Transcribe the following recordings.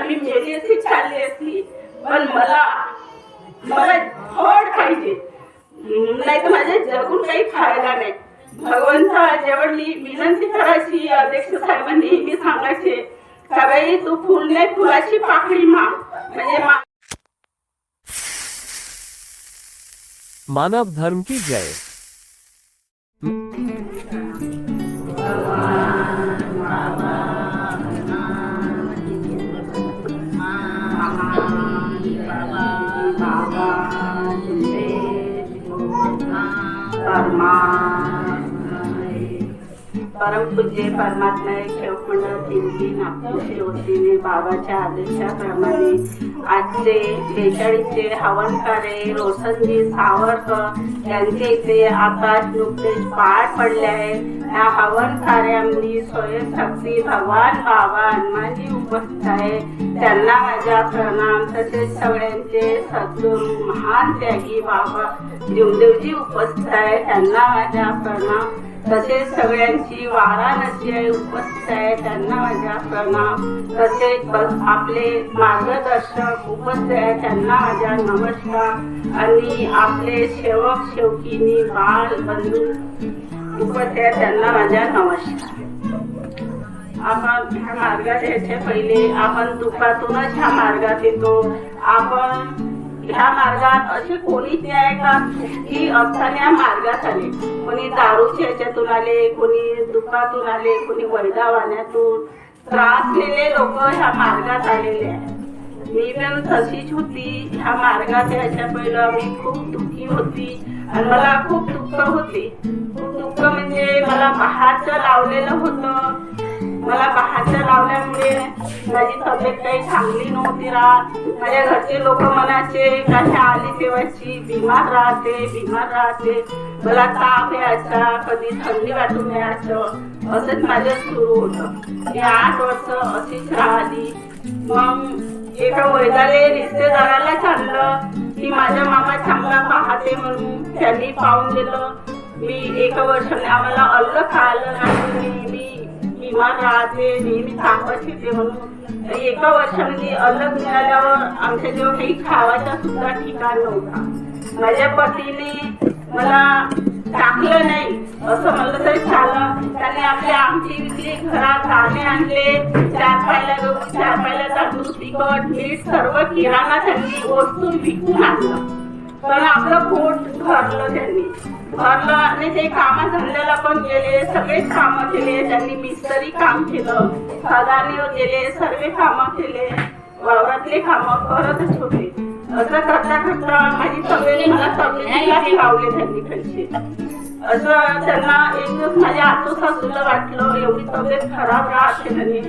मी मेली असती चालली असती. पण मला मला फळ पाहिजे. नाही तर माझ्या जगून काही फायदा नाही. भगवंता जेवढ मी विनंती करायची अध्यक्ष साहेबांनी मी सांगायचे का बाई तू फुल नाही फुलाची पाकळी माग. म्हणजे मा- मानव धर्म की जय. परम पूज्य परमात्मा खेळखंड दिंडी नागपूरच्या वतीने बाबाच्या आदेशाप्रमाणे आजचे बेचाळीसचे हवनकारे रोशनजी सावरकर यांचे इथे आकाश नुकतेच पार पडले आहे. या हवन कार्यामध्ये स्वयंशक्ती भगवान बाबा हनुमानजी उपस्थित आहे. त्यांना माझा प्रणाम. तसेच सगळ्यांचे सद्गुरू महान त्यागी बाबा जीवदेवजी उपस्थित आहे. त्यांना माझा प्रणाम. तसेच सगळ्यांची वाराणसी आहे उपस्थित आहे. त्यांना माझ्या प्रणाम. तसेच आपले मार्गदर्शक उपस्थित आहे. त्यांना माझ्या नमस्कार. आणि आपले सेवक शेवकीनी बाल बंधू उपस्थित आहे. त्यांना माझ्या नमस्कार. आपण ह्या मार्गात यायच्या पहिले. आपण दुःखातूनच ह्या मार्गात येतो. आपण ह्या मार्गात असे कोणीच आहे का? की असताना या मार्गात आले कोणी दारूच्या ह्याच्यातून आले कोणी दुःखातून आले कोणी वैदावाण्यातून त्रासलेले लोक ह्या मार्गात आलेले आहे मी पण तशीच होती. ह्या मार्गात यायच्या पहिलं मी खूप दुःखी होती आणि मला खूप दुःख होते. खूप दुःख म्हणजे मला बाहेरचं लावलेलं होतं. मला बाहेरच्या लावल्यामुळे माझी तब्येत काही चांगली नव्हती राहत. माझ्या घरचे लोक म्हणायचे कशा आली तेव्हाची बिमार राहते बिमार राहते. मला ताप यायचा कधी थंडी वाटून यायचं. असंच माझं सुरू होतं. मी आठ वर्ष अशीच राहिली. मग एका वैदाले रिश्तेदाराला सांगलं की माझ्या मामा चांगला पाहते म्हणून त्यांनी पाहून दिलं. मी एका वर्षाने आम्हाला अल्ल खायला नाही. मी किंवा राहते नेहमी तापच येते म्हणून एका वर्षामध्ये अलग मिळाल्यावर आमच्या जेव्हा काही खावायचा सुद्धा ठिकाण नव्हता. माझ्या पतीने मला टाकलं नाही असं म्हणलं तरी झालं त्याने आपली आमची विकली घरात दाणे आणले चार पायला गहू चार पायला तांदूळ तिखट मीठ सर्व किराणा त्यांनी वस्तू विकून आणलं. पण आपलं पोट भरलं त्यांनी. भरलं आणि ते काम धंद्याला पण गेले सगळेच कामं केले त्यांनी मिस्त्री काम केलं खदानीवर गेले सर्व कामं केले वावरातले कामं करतच होते. असं करता करता माझी तब्येत मला तब्येतीलाच लावले त्यांनी पैसे असं त्यांना एक दिवस माझ्या आजू सासूला वाटलं एवढी तब्येत खराब राहते म्हणे.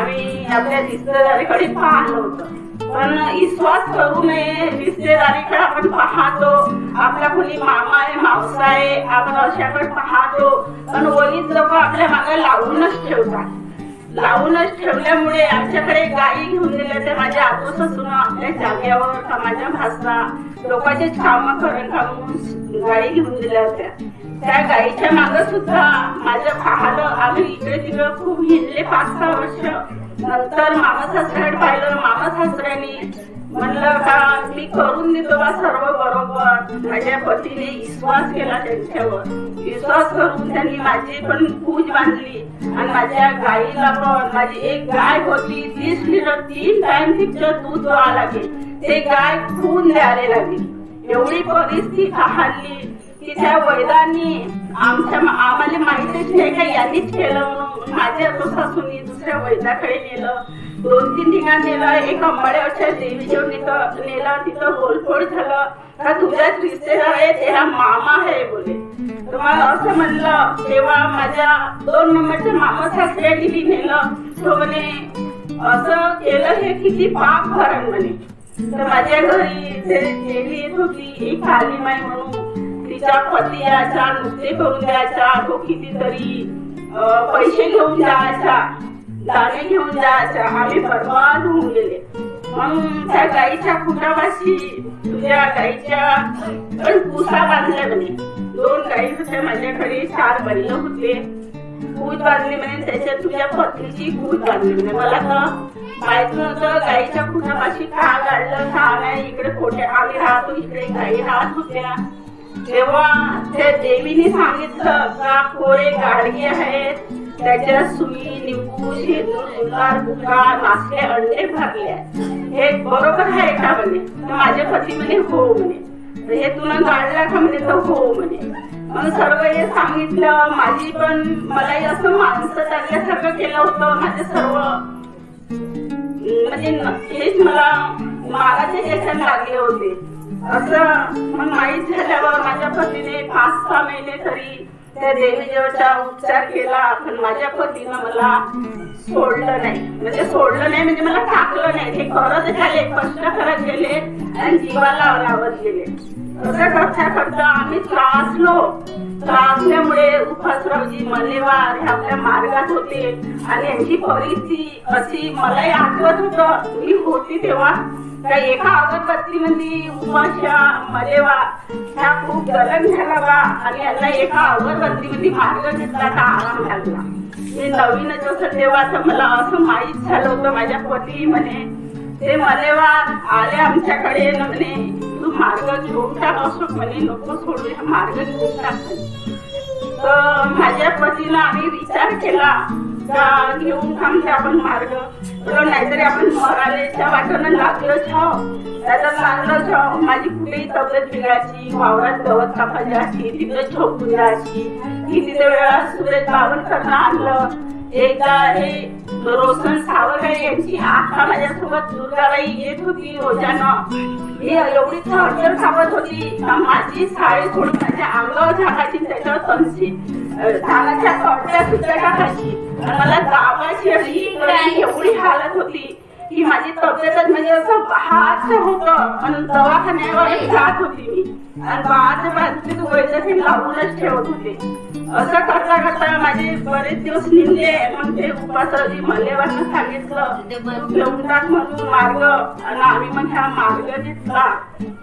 आम्ही आपल्या रिश्तेदारीकडे पाहिलं होतं. पण विश्वास करू नये रिश्तेदारीकडे आपण पाहतो. आपला कोणी मामा आहे मावसा आहे आपण अशाकडे पाहतो. पण वलीत लोक आपल्या मागे लावूनच ठेवतात. लावूनच ठेवल्यामुळे आमच्याकडे गायी घेऊन गेल्या त्या माझ्या आजोसासून आपल्या जाग्यावर का माझ्या भाषा लोकांचे काम करून खाऊन गाई गायी घेऊन दिल्या होत्या. त्या गायीच्या माग सुद्धा माझं पाहलं आम्ही इकडे तिकडे खूप हिंडले पाच सहा वर्ष. नंतर मामा सासऱ्याकडे पाहिलं. मामा सासऱ्याने म्हणलं का मी करून देतो बा सर्व बरोबर. माझ्या पतीने विश्वास केला त्यांच्यावर. विश्वास करून त्यांनी माझी पण पूज बांधली. आणि माझ्या गाईला पण माझी एक गाय होती तीस लिटर तीन टाइम तिचं दूध व्हावं लागेल. ते गाय खून द्यायला लागली. एवढी परिस्थिती हल्ली तिच्या वैदांनी आमच्या आम्हाला माहितीच नाही का यांनीच केलं म्हणून. माझ्या तो सासूनी दुसऱ्या वैदाकडे नेलं. दोन तीन ठिकाण नेलं. एक अंबाड्यावरच्या देवीजवळ नेलं नेलं. तिथं गोलफोड झालं. का तुझ्याच रिश्तेदार आहे तेरा मामा आहे बोले. तर मला असं म्हणलं तेव्हा माझ्या दोन नंबरच्या मामा सासऱ्यांनी नेलं. तो म्हणे असं केलं हे किती पाप भरण म्हणे. तर माझ्या घरी ते देवी येत होती. एक कालीमाई म्हणून. तिच्या पती नुसते करून द्यायचा तो कितीतरी पैसे घेऊन जायचा दाणे घेऊन जायचा. आम्ही बर्बाद होऊन गेले. मग त्या गाईच्या खुटावाशी तुझ्या गाईच्या पण पुसा बांधल्या म्हणे दोन गाई होत्या माझ्याकडे चार बैल होते. कूद बांधले म्हणे त्याच्यात तुझ्या पत्नीची कूद बांधली म्हणे. मला तर माहीत नव्हतं गाईच्या खुटापाशी का काढलं का नाही इकडे कोठे आम्ही राहतो इकडे गाई राहत होत्या. तेव्हा त्या देवीने सांगितलं का कोरे गाडगे आहेत? त्याच्या सुई निंबू शेंदूर गुलाल बुका नाचले अंडे भरले हे बरोबर आहे का म्हणे? तर माझे पती म्हणे हो म्हणे. तर हे तुला गाडला का म्हणे? तर हो म्हणे. मग सर्व हे सांगितलं. माझी पण मलाही असं माणसं टाकल्यासारखं केलं होतं माझे सर्व. म्हणजे नक्कीच मला माराच्या याच्यात लागले होते. असं मग माहीत झाल्यावर माझ्या पतीने पाच सहा महिने तरी त्या देवीदेवचा उपचार केला पण माझ्या पतीनं मला सोडलं नाही. म्हणजे सोडलं नाही म्हणजे मला टाकलं नाही. ते करत झाले कष्ट करत गेले आणि जीवाला लावत गेले. असं करता करता आम्ही त्रासलो. त्रासल्यामुळे उपासरावजी मल्लेवार हे आपल्या मार्गात होते. आणि यांची परिस्थिती अशी मलाही आठवत होत. मी होती तेव्हा. त्या एका अगरबत्ती मध्ये उपाशा मलेवा ह्या खूप गलन झाला बा आणि यांना एका अगरबत्ती मध्ये मार्ग घेतला का आराम झाला हे नवीनच असं तेव्हा तर मला असं माहीत झालं होतं. माझ्या पती म्हणे ते मलेवार आले आमच्याकडे. न म्हणे तू मार्ग घेऊन टाक अशोक म्हणे नको सोडू या मार्ग घेऊन टाक तर माझ्या पतीला आम्ही विचार केला का घेऊन थांबते आपण मार्ग. बरं नाहीतरी आपण मरालेच्या वाटेनं लागलं छाव. त्याला लागलं छाव. माझी कुठेही तब्येत बिघडायची वावरात गवत कापायची तिथं झोपून जायची किती वेळा सुरेश बावनकरनं आणलं. एकदा हे रोशन सावरकर यांची आत्मा माझ्यासोबत दुर्गाबाई येत होती रोजानं. मी एवढी थरथर खावत होती. का माझी साडी सोडून माझ्या अंगावर झाकायची त्याच्यावर तनशी धानाच्या कपड्या सुद्धा टाकायची आणि मला दाबाची अशी इकडे एवढी हालत होती की माझी तब्येतच म्हणजे असं हात होत. आणि दवाखान्यावर जात होती मी. आणि बाळाच्या बाजूचे वैद्यकीय लावूनच ठेवत होते. असं करता करता माझे बरेच दिवस निघले. मग ते उपासाजी मल्लेवारनं सांगितलं घेऊन टाक म्हणून मार्ग. आणि आम्ही मग हा मार्ग घेतला.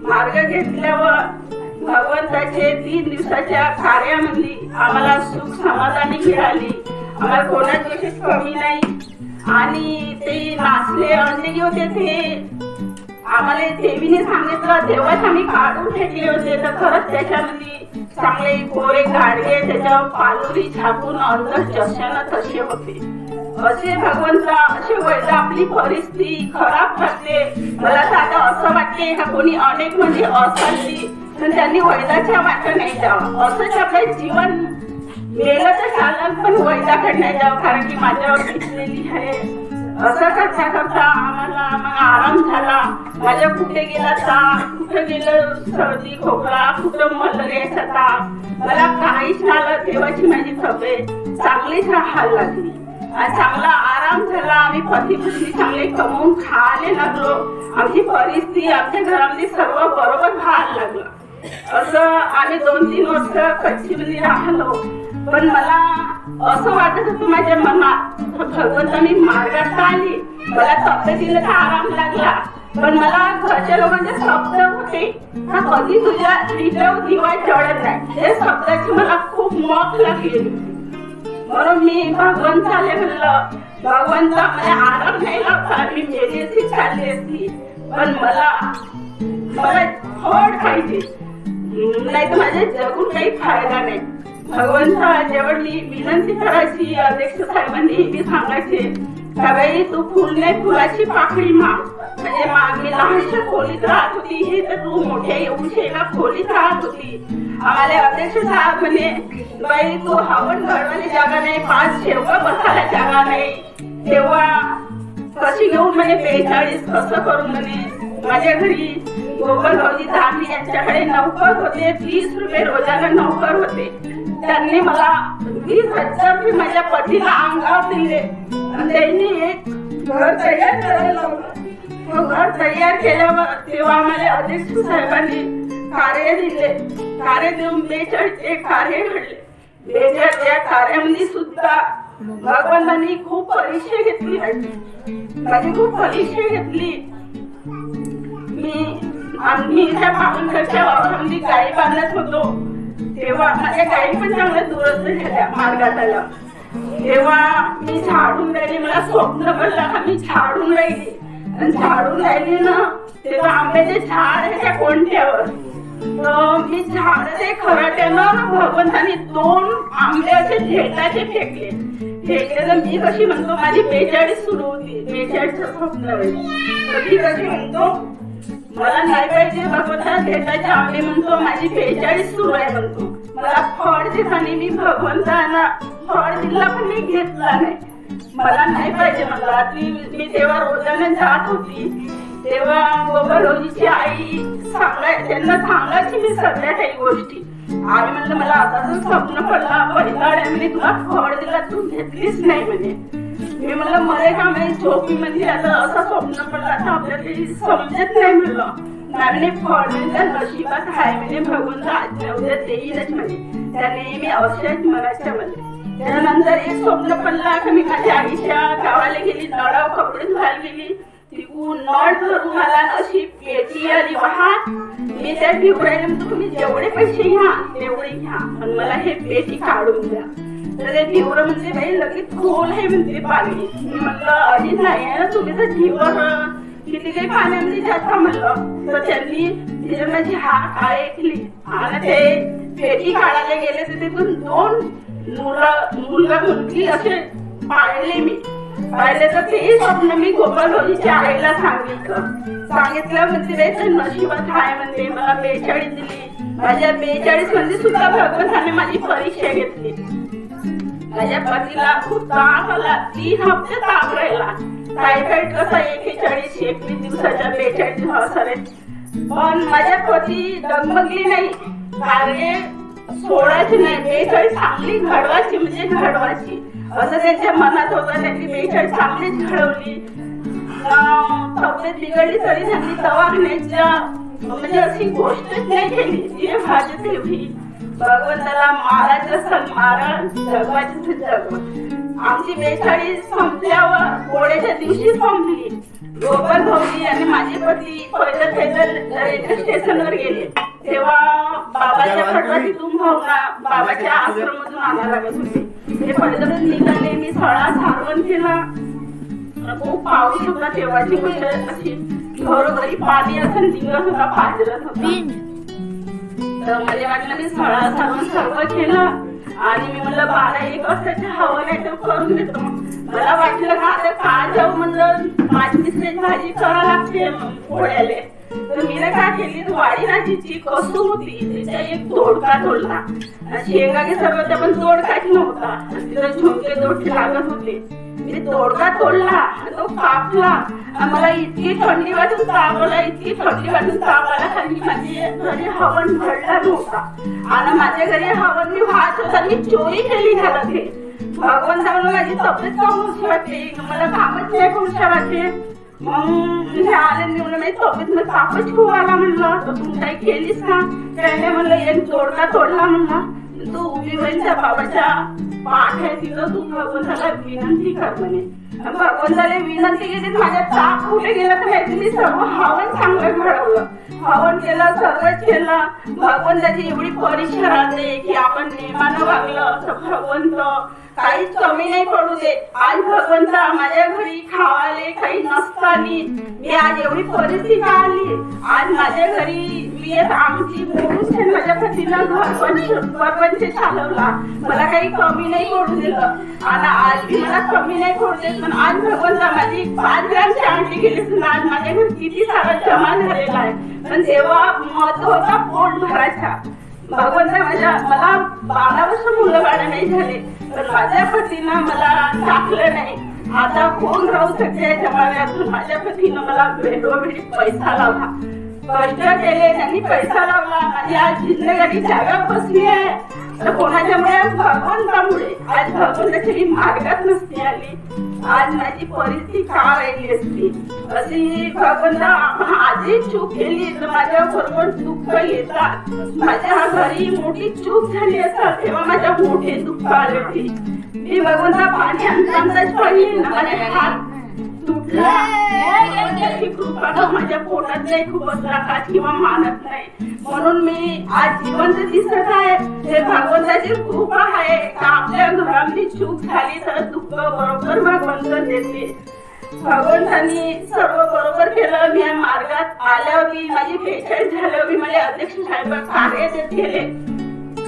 मार्ग घेतल्यावर भगवंताचे तीन दिवसाच्या कार्यामध्ये आम्हाला सुख समाधानी मिळाली. आम्हाला कोणाच गोष्टीत कमी नाही. आणि ते नाचले अंडे होते ते आम्हाला देवीने सांगितलं तेव्हाच आम्ही काढून फेकले होते. तर खरंच त्याच्यामध्ये चांगले गोरे गाडगे त्याच्यावर पालुरी छापून अंतर जशानं तसे होते. असे भगवंत असे वैद आपली परिस्थिती खराब करते. मला तर आता असं वाटते का कोणी अनेक म्हणजे असाली पण त्यांनी वैदाच्या वाट नाही जावं. असंच आपलं जीवन गेलं तर चालत पण वैदाकडे नाही जावं कारण की माझ्यावर घेतलेली आहे. असं करता करता आम्हाला मग आराम झाला. माझ्या कुठे गेला ताप कुठे गेलं सर्दी खोकला कुठं मलेरियाचा ताप मला काहीच झालं तेव्हाची माझी तब्येत चांगलीच राहायला लागली. आणि चांगला आराम झाला आम्ही पती पत्नी चांगले कमवून खायला लागलो. आमची परिस्थिती आमच्या घरामध्ये सर्व बरोबर व्हायला लागलं. असं आम्ही दोन तीन वर्ष कच्चीमध्ये राहिलो. पण मला असं वाटत होतं माझ्या मनात भगवंतानी मार्गात आली मला तब्येतीला तर आराम लागला. पण मला घरच्या लोकांचे शब्द होते. का कधी तुझ्या तिथं दिवा चढत नाही. हे शब्दाची मला खूप मत लागली. म्हणून मी भगवंताले म्हणलं भगवंता मला आराम नाही लागला मी मेली असती चालली असती. पण मला मला थोड पाहिजे नाही तर माझ्या जगून काही फायदा नाही. भगवंता जेवण मी विनंती करायची अध्यक्ष साहेबांनी मी सांगायचे का तू फुल नाही फुलाची पाकळी माग. म्हणजे मागे लहानशा खोलीत राहत होती हे तर तू मोठ्या उशेला खोलीत राहत होती. आम्हाला अध्यक्ष साहेब म्हणे बाई तू हवन घडवायला जागा नाही पाच शेवगा बसायला जागा नाही. तेव्हा कशी घेऊन म्हणे बेचाळीस कसं करून म्हणे माझ्या घरी गोपाल भाऊजी धामी यांच्याकडे नौकर होते तीस रुपये रोजाला नौकर होते. त्यांनी मला वीस हजार मी माझ्या पतीला अंगावर दिले. त्यांनी एक घर तयार करायला लावलं. घर तयार केल्यावर तेव्हा आम्हाला अध्यक्ष साहेबांनी कार्य दिले. कार्य देऊन बेचाळीस एक कार्य घडले. बेचाळीस या कार्यामध्ये सुद्धा भगवंतांनी खूप परीक्षा घेतली. माझी खूप परीक्षा घेतली. मी आम्ही त्या पाहुणच्या वावरामध्ये गाई बांधत होतो. तेव्हा माझ्या गाई पण चांगल्या दुरस्त झाल्या मार्गात आल्या तेव्हा मी झाडून राहिली मला स्वप्न पडलं का मी झाडून राहिली. आणि झाडून राहिली ना तेव्हा आंब्याचे झाड आहे त्या कोणत्यावर तर मी झाड ते खराट्यानं भगवंतानी दोन आंब्याचे झेटाचे फेकले फेकले. तर मी कशी म्हणतो माझी बेचाळीस सुरू होती. बेचाळीसचं स्वप्न मी कशी म्हणतो मला नाही पाहिजे भगवंता भेटायचे आम्ही म्हणतो माझी बेचाळीस सुरू आहे म्हणतो. मला फळ दिसाने मी भगवंताना फळ दिला पण मी घेतला नाही. मला नाही पाहिजे म्हणला. ती मी तेव्हा रोजाने जात होती तेव्हा बाबा आई सांगाय त्यांना सांगायची मी सगळ्या काही गोष्टी. आई म्हणलं मला आता जर स्वप्न पडला. पहिला मी तुला फळ दिला तू घेतलीच नाही म्हणे. मी मला का माहिती झोपी म्हणजे आता असं स्वप्न पडलं आता आपल्याला काही समजत नाही म्हणलं. मॅमने फळमेंच्या नशिबात आहे म्हणजे भगवंत आज्ञा उद्या देईलच म्हणजे त्या नेहमी अवश्यच मनाच्या मध्ये त्यानंतर एक स्वप्न पडलं की मी माझ्या आईच्या गावाला गेली नळाव कपडे धुवायला गेली. तिकून नळ धरून आला अशी पेटी आली वाहत मी त्या भिवरायला तुम्ही जेवढे पैसे घ्या तेवढे घ्या पण मला हे पेटी काढून द्या. तर ते ढिवर म्हणजे बाई लगेच खोल आहे म्हणते पाणी. मी म्हणलं अडीच नाही आहे ना तुम्ही तर ढिवर किती काही पाण्यामध्ये जाता म्हणलं तर त्यांनी तिथे माझी हात ऐकली आणि ते पेटी काढायला गेले तर तिथून दोन मुलं मुलगा मुलगी असे पाळले मी. पाहिले तर ते स्वप्न मी गोपालजीच्या आईला सांगितलं. सांगितलं म्हणजे बाई तर नशिबात आहे म्हणते. मला बेचाळीस दिली. माझ्या बेचाळीसमध्ये सुद्धा भगवंताने माझी परीक्षा घेतली. माझ्या पतीला खूप ताप आला तीन हप्ते ताप राहिला टायफॉइड कसा एकेचाळीस एकवीस दिवसाच्या बेचाळीस दिवसाने. पण माझ्या पती डगमगली नाही. कार्य सोडायची नाही. बेचाळीस चांगली घडवायची म्हणजे घडवायची. असं त्यांच्या मनात होतं. त्यांनी बेचाळीस चांगलीच घडवली. तब्येत बिघडली तरी त्यांनी दवाखान्याच्या म्हणजे अशी गोष्टच नाही केली. जी माझी ठेवली. भगवंताला मारायचं असतं मारा जगवायचं जगवा आमची बेचाळीस संपल्यावर गोड्याच्या दिवशी संपली. गोपाल भाऊजी आणि माझे पती पहिलं पैदल रेल्वे स्टेशनवर गेले. तेव्हा बाबाच्या खडवातीतून भावना बाबाच्या आश्रमातून आणायला लागत होते. ते पैदलच निघाले मी सळा सारवण केला. खूप पाऊस होता तेव्हाची गोष्ट अशी. घरोघरी पाणी असं निघत होता. पाजरत होता तर मला वाटलं मी सळा सारवण सर्व केलं. आणि मी म्हणलं बारा एक वाजताच्या हवा नाही तर करून देतो. मला वाटलं का आता का जाऊ म्हणलं माझी मिसळी भाजी करा लागते पोळ्याले. तर मी ना काय केली वाडी राजीची कसू होती तिच्या एक दोडका तोडला. आणि शेंगाचे सर्व त्या पण दोडकाच नव्हता. आणि तिला झुमके दोडके लागत होते. मी तोडगा तोडला तो कापला. मला इतकी थंडी वाटून ताप आला इतकी थंडी वाटून ताप आला खाली माझी घरी हवन भरला नव्हता. आणि माझ्या घरी हवन मी वाहत होता मी चोरी केली घालत ते भगवान म्हणून माझी तब्येत कमी वाटते मला कामच नाही करूशा वाटते मग हे आले मी म्हणलं माझी तब्येत तापच खूप आला म्हणलं तू काही केलीस ना? त्याने म्हणलं एक जोडका तोडला म्हणला. तो उभी बाबाच्या पाठ्या तिथं तू भगवंताला विनंती कर म्हणे. आणि भगवंताला विनंती केली माझ्या ताप कुठे गेला तर माहिती सर्व हवन चांगलं घडवलं. हवन केलं सगळं केलं. भगवंताची एवढी परीक्षा राहते की आपण नेमानं वागलं तर भगवंत काहीच कमी नाही पडू दे. आज भगवंता माझ्या घरी खावाले काही नसतानी. मी आज एवढी परिस्थिती आली आज माझ्या घरी मी आमची पुरुष आहे माझ्या पतीनं घर पण चालवला. मला काही कमी नाही पडू दिलं. आणि आज मला कमी नाही पडू देत. पण आज भगवंता माझी पाच ग्रामची आणली गेली. पण आज माझ्या घरी किती सारा जमा झालेला आहे. पण तेव्हा महत्त्व होता पोट भरायचा. भगवंता माझ्या मला बारा वर्ष मुलं बाळा नाही झाले. तर माझ्या पतीनं मला टाकलं नाही. आता कोण राहू शकते जमान्यातून? माझ्या पतीनं मला वेळोवेळी पैसा लावला. कष्ट केले त्यांनी पैसा लावला. माझी आज जिंदगी जागा बसली आहे. कोणाच्यामुळे भगवंतामुळे आज भगवंताची मी मार्गात नसती आली. आज माझी परिस्थिती का राहिली असती? अशी भगवंता आपण आजही चूक केली तर माझ्या बरोबर दुःख येतात माझ्या घरी मोठी चूक झाली असतात तेव्हा माझ्या मोठे दुःख आले होते. मी भगवंता पाणी अंतांताच पडली माझ्या हात माझ्या पोटात नाही खूपच राखात किंवा मानत नाही. म्हणून मी आज जिवंत दिसत आहे. हे भगवंताची कृपा आहे. का आपल्या घरामध्ये चूक झाली तर दुःख बरोबर भगवंत देते. भगवंतांनी सर्व बरोबर केलं. मी या मार्गात आल्यावर मी माझी पेशंट झाल्यावर मी माझे अध्यक्ष साहेब कार्य देत गेले.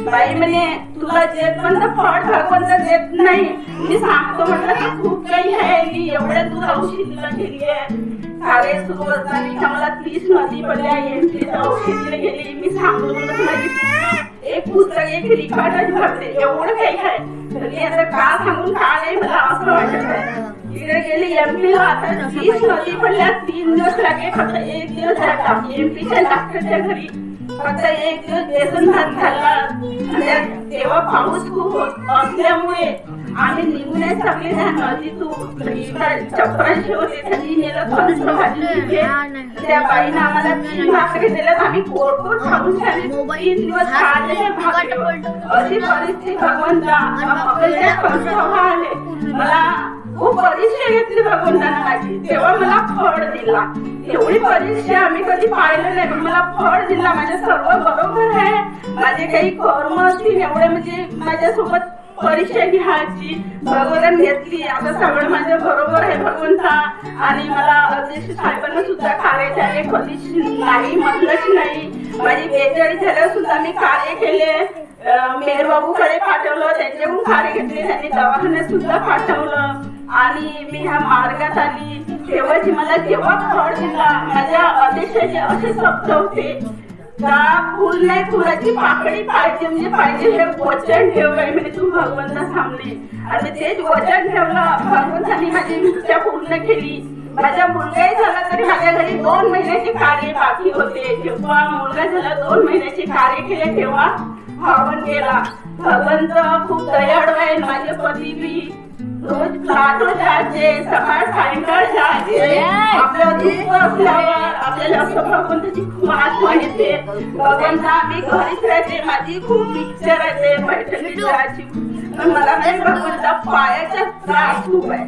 बाई म्हणे तुला देत पण फळ भगवंत देत नाही. मी सांगतो म्हटलं खूप काही आहे मी एवढ्या तू औषधीला गेली आहे. कार्य सुरू असताना मला तीस नदी पडल्या औषधीला गेली. मी सांगतो म्हटलं एक पुस्तक एक रिकार्डच भरते एवढं काही आहे. तरी आता का सांगून का नाही मला असं वाटत आहे. तिकडे गेली एमपी ला आता तीस नदी पडल्या तीन दिवस लागे फक्त एक दिवस लागला एमपीच्या डॉक्टरच्या घरी फक्त एक दिवस बेसन भात खाल्ला तेव्हा पाऊस खूप असल्यामुळे आम्ही निघून नाही शकले त्या नदीतून इकडं चपराशी होते त्यांनी नेलं फणस भाजी दिली. त्या बाईनं आम्हाला तीन भाकरी दिल्यात आम्ही कोरकोर खाऊन झाले. तीन दिवस खाल्ले भाकरी अशी परिस्थिती. भगवंता अकलच्या कंसावर आले. मला खूप परीक्षा घेतली भगवंतानं माझी तेव्हा मला फळ दिला. एवढी परीक्षा आम्ही कधी पाहिलं नाही पण मला फळ दिला. माझ्या सर्व बरोबर आहे. माझे काही कर्म असतील एवढे म्हणजे माझ्यासोबत परीक्षा घ्यायची भगवंतान घेतली. आता सगळं माझ्या बरोबर आहे भगवंता. आणि मला अध्यक्ष साहेबांना सुद्धा कार्य झाले कधीच नाही म्हटलंच नाही. माझी बेजारी झाल्यावर सुद्धा मी कार्य केले. अं, मेहरबाबूकडे पाठवलं त्यांच्याकडून कार्य घेतले त्यांनी दवाखान्यात सुद्धा पाठवलं. आणि मी ह्या मार्गात आली. तेव्हाची मला जेव्हा फळ दिला माझ्या अतिशय असे शब्द होते का फुल नाही फुलाची पाकडी पाहिजे म्हणजे पाहिजे हे वचन ठेवलंय म्हणजे तू भगवंता थांबले. आणि तेच वचन ठेवलं भगवंतानी माझी इच्छा पूर्ण केली. माझा मुलगाही झाला तरी माझ्या घरी दोन महिन्याचे कार्य बाकी होते. जेव्हा मुलगा झाला दोन महिन्याचे कार्य केले तेव्हा हवन केला भगवंत खूप दयाळू आहे माझे पती बी आपल्याला भगवंताची खूप आठवण येते. भगवंता मी घरीच राहते माझी खूप इच्छा राहते. पैठणी पण मला नाही भगवंता पायाचा त्रास खूप आहे.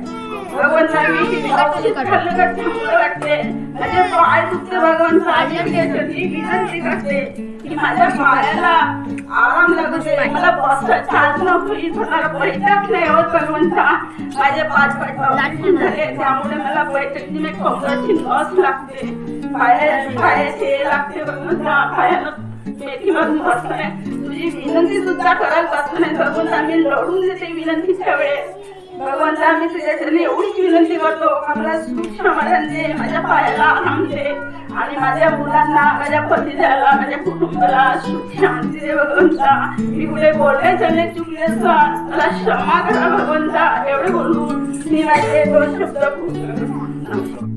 भगवंता मी औषध खाल्लं का चांगलं वाटते माझे पाय दुखते भगवंता मी विनंती करते. की माझ्या पायाला आराम लागू दे मला बसता चालणं होईल मला बैठक नाही होत भगवंता माझे पाच पाय झाले. त्यामुळे मला लागते. पाया पायाचे लागते भगवंता तुझी विनंती सुद्धा करायला बसत नाही भगवंता मी लढून देते विनंतीच्या वेळेस भगवंता मी तुझ्या एवढीच विनंती करतो आम्हाला मला दे माझ्या पायाला आराम दे आणि माझ्या मुलांना माझ्या पतीला माझ्या कुटुंबाला सुख शांती दे भगवंता मी कुठे बोलले चालले चुकले मला क्षमा करा भगवंता एवढे बोलून मी माझे दोन शब्द पूर्ण